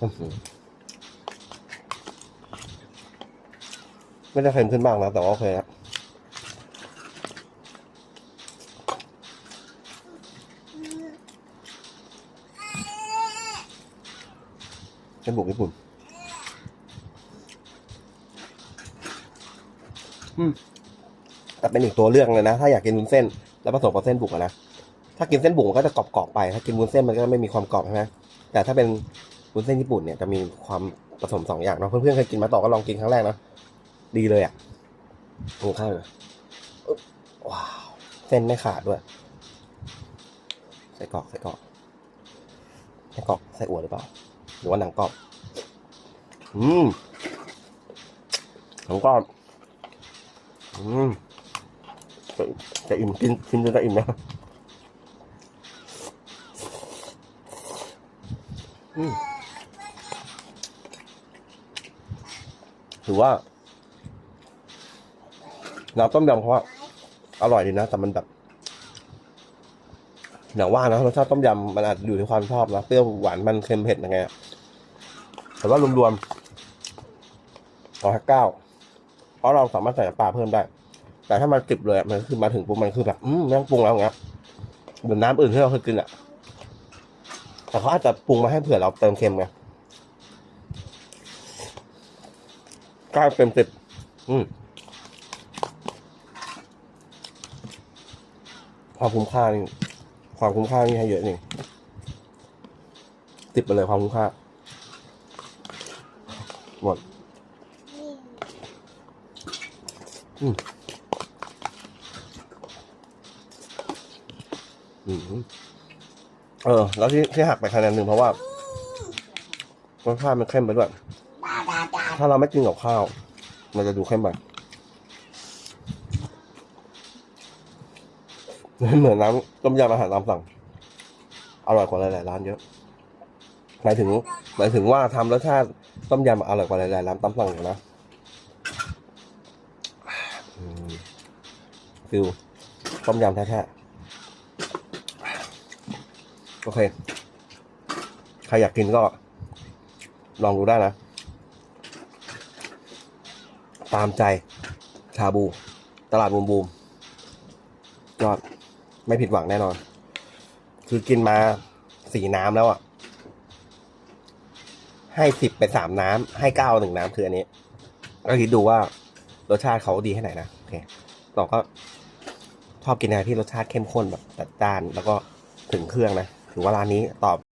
อื้อหือไม่ได้เค็มขึ้นบ้างนะ แต่ว่าโอเคครับเป็นบุกญี่ปุ่น อืมแต่เป็นอีกตัวเลือกเลยนะ ถ้าอยากกินวุ้นเส้น แล้วผสมกับเส้นบุกอะนะ ถ้ากินเส้นบุกมันก็จะกรอบๆไป ถ้ากินวุ้นเส้นมันก็ไม่มีความกรอบใช่ไหมแต่ถ้าเป็น วุ้นเส้นญี่ปุ่นเนี่ยจะมีความผสมสองอย่างเนาะเพื่อนๆเคยกินมาต่อก็ลองกินครั้งแรกเนาะดีเลยอะโอ้ข้าวเลยว้าวเส้นไม่ขาดด้วยใส่กรอกใส่กรอกใส่กรอกใส่อั่วหรือเปล่าหรือว่าหนังกรอบอืมหนังกรอบอืมจะจะอิ่มกินกินจนจะอิ่มนะอืม ถือว่าน้ำต้มยำเขาอะอร่อยดีนะ แต่มันแบบอย่างว่านะรสชาติต้มยำมันอาจจะอยู่ที่ความชอบนะเปรี้ยวหวานมันเค็มเผ็ดยังไงอะแต่ว่ารวมๆเอาแค่เก้าเพราะเราสามารถใส่ปลาเพิ่มได้ แต่ถ้ามันติบเลยอะมันคือมาถึงปุ๊บมันคือแบบอืมไม่งปรุงแล้วอย่างเงี้ยเหมือนน้ำอื่นที่เราเคยกินอะ แต่เขาอาจจะปรุงมาให้เผื่อเราเติมเค็มไง ก้าเต็มสิบอืมความคุ้มค่านี่ความคุ้มค่านี่ให้เยอะนี่ติดไปเลยความคุ้มค่า หมดอืมอืมเออ แล้วที่ที่หักไปคะแนนหนึ่งเพราะว่ารสชาติมันเข้มไปด้วย ถ้าเราไม่กินกับข้าว มันจะดูเข้มไปเหมือนน้ำต้มยำอาหารตามสั่ง อร่อยกว่าหลายๆร้านเยอะหมายถึงหมายถึงว่าทำรสชาติต้มยำอร่อยกว่าหลายๆร้านตามสั่งอยู่นะฟิลต้มยำแท้ๆโอเค ใครอยากกินก็ลองดูได้นะ ตามใจชาบู ตลาดบูมบูมยอดไม่ผิดหวังแน่นอน คือกินมาสี่น้ำแล้วอะ ให้สิบไปสามน้ำให้เก้าหนึ่งน้ำคืออันนี้ก็คิดดูว่ารสชาติเขาดีแค่ไหนนะโอเคเราก็ชอบกินอะไรที่รสชาติเข้มข้นแบบจัดจ้าน แล้วก็ถึงเครื่องนะถือว่าร้านนี้ตอบ